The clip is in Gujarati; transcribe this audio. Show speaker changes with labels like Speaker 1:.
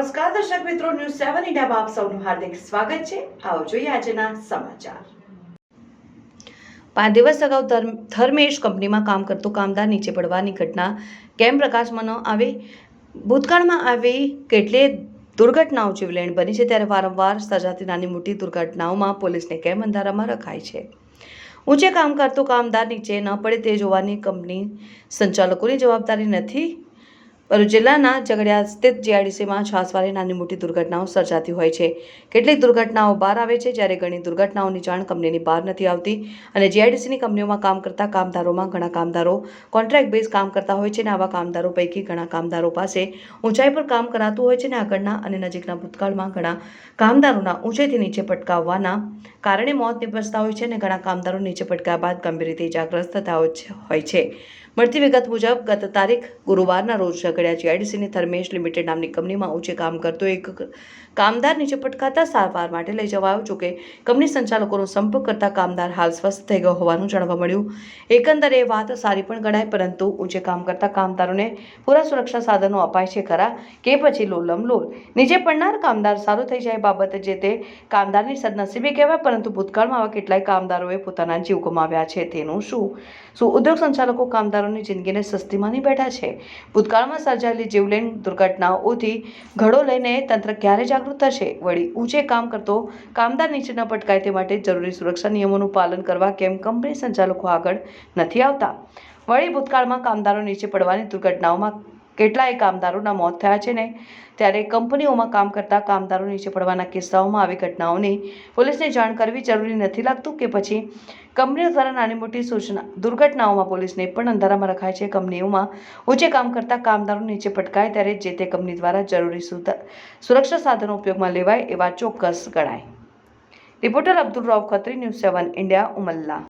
Speaker 1: દર્શક મિત્રો ન્યૂઝ સેવન ઇન્ડિયામાં આપ સૌનું હાર્દિક સ્વાગત છે. આવો જોઈએ આજના સમાચાર. પાંચ દિવસ અગાઉ ધર્મેશ કંપનીમાં કામ કરતો કામદાર નીચે પડવાની ઘટના કેમ પ્રકાશમાં ન આવી? ભૂતકાળમાં આવી કેટલીય દુર્ઘટનાઓ જીવલેણ બની છે, ત્યારે વારંવાર સર્જાતી નાની મોટી દુર્ઘટનાઓમાં પોલીસને કેમ અંધારામાં રખાય છે? ઊંચે કામ કરતો કામદાર નીચે ન પડે તે જોવાની કંપની સંચાલકોની જવાબદારી નથી ભરૂચ જિલ્લાના ઝઘડિયા સ્થિત જીઆઈડીસીમાં છાસવારે નાની મોટી દુર્ઘટનાઓ સર્જાતી હોય છે. કેટલીક દુર્ઘટનાઓ બહાર આવે છે જ્યારે ઘણી દુર્ઘટનાઓની જાણ કંપનીની બહાર નથી આવતી અને જીઆઈડીસીની કંપનીઓમાં કામ કરતા કામદારોમાં ઘણા કામદારો કોન્ટ્રાક્ટ બેઝ કામ કરતા હોય છે અને આવા કામદારો પૈકી ઘણા કામદારો પાસે ઊંચાઈ પર કામ કરાતું હોય છે અને આગળના અને નજીકના ભૂતકાળમાં ઘણા કામદારોના ઊંચાઈથી નીચે પટકાવવાના કારણે મોત નિપજતા હોય છે અને ઘણા કામદારો નીચે પટકાયા બાદ ગંભીર રીતે ઇજાગ્રસ્ત થતા હોય છે. મળતી વિગત મુજબ ગત તારીખ ગુરુવારના રોજ ઝઘડિયા આઈડીસીની થર્મેશ લિમિટેડ નામની કંપનીમાં ઊંચે કામ કરતો એક કામદાર નીચે પટકાતા સારવાર માટે લઈ જવાયો જોકે કંપની સંચાલકોનો સંપર્ક કરતા કામદાર હાલ સ્વસ્થ થઈ ગયો હોવાનું જાણવા મળ્યું. એકંદરે એ વાત સારી પણ ગણાય, પરંતુ ઊંચે કામ કરતા કામદારોને પૂરા સુરક્ષા સાધનો અપાય છે ખરા, કે પછી લોલમ લોલ. નીચે પડનાર કામદાર સારો થઈ જાય બાબતે જે તે કામદારની સદનસીબે કહેવાય, પરંતુ ભૂતકાળમાં આવા કેટલાય કામદારોએ પોતાના જીવ ગુમાવ્યા છે તેનું શું? શું ઉદ્યોગ સંચાલકો કામદારોની જિંદગીને સસ્તી માની બેઠા છે? ભૂતકાળમાં સર્જાયેલી જીવલેણ દુર્ઘટનાઓથી ઘડો લઈને તંત્ર ક્યારે જાગૃત થશે? વળી ઊંચે કામ કરતો કામદાર નીચે ન પટકાય તે માટે જરૂરી સુરક્ષા નિયમોનું પાલન કરવા કેમ કંપની સંચાલકો આગળ નથી આવતા? વળી ભૂતકાળમાં કામદારો નીચે પડવાની દુર્ઘટનાઓમાં કેટલાય કામદારોના મોત થયા છે ને, ત્યારે કંપનીઓમાં કામ કરતા કામદારો નીચે પડવાના કિસ્સાઓમાં આવી ઘટનાઓની પોલીસને જાણ કરવી જરૂરી નથી લાગતું કે પછી કંપનીઓ દ્વારા નાની મોટી સૂચના, દુર્ઘટનાઓમાં પોલીસને પણ અંધારામાં રખાય છે. કંપનીઓમાં ઊંચે કામ કરતા કામદારો નીચે પટકાય ત્યારે જે તે કંપની દ્વારા જરૂરી સુરક્ષા સાધનો ઉપયોગમાં લેવાય એવા ચોક્કસ ગણાય. Reporter Abdul Rao Khatri, news seven India, Umalla.